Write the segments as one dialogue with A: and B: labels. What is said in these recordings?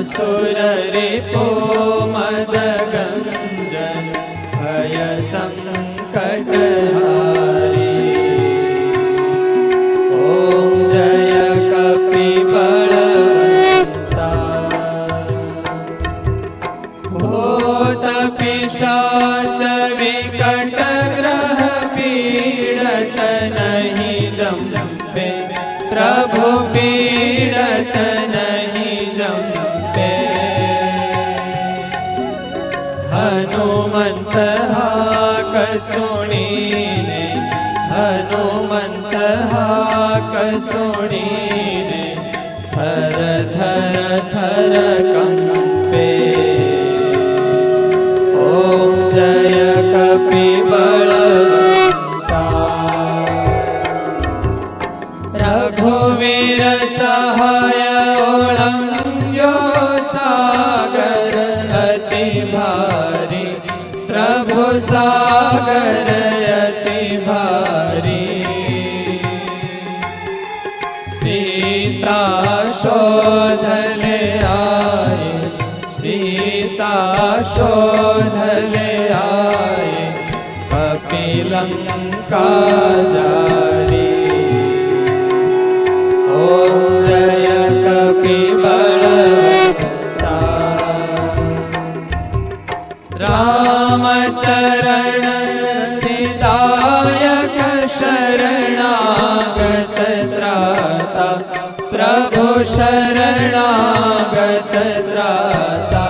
A: असुर रिपो मद गञ्जन भय सङ्कट हारी ॐ जय कपिबलवन्ता भूत पिशाच विकट હનુમંત હા કસોણીને હનુમંત હા કસોણીને થર થર થર કંગ સાગર અતિ ભારી સીતા શોધલે આય સીતા શોધલે આય કપિલંકા रामचरण हृदायक शरणागत त्राता प्रभु शरणागत त्राता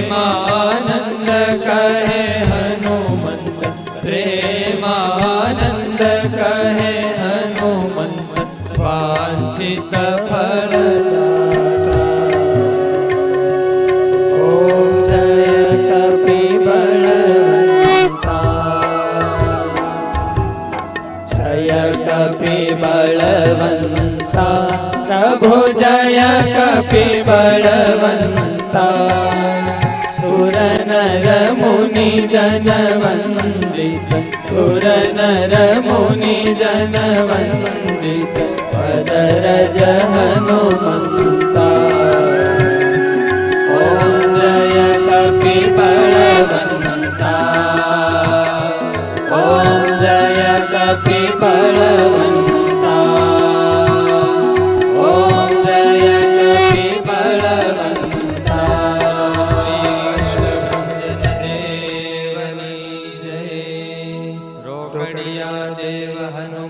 A: प्रेमानन्द कहे हनुमन्त प्रेमानन्द कहे જય કપી બળવંતા સુર નર મુનિ જન વંદિત સુર નર મુનિ જન વંદિત પદર જહનુમંત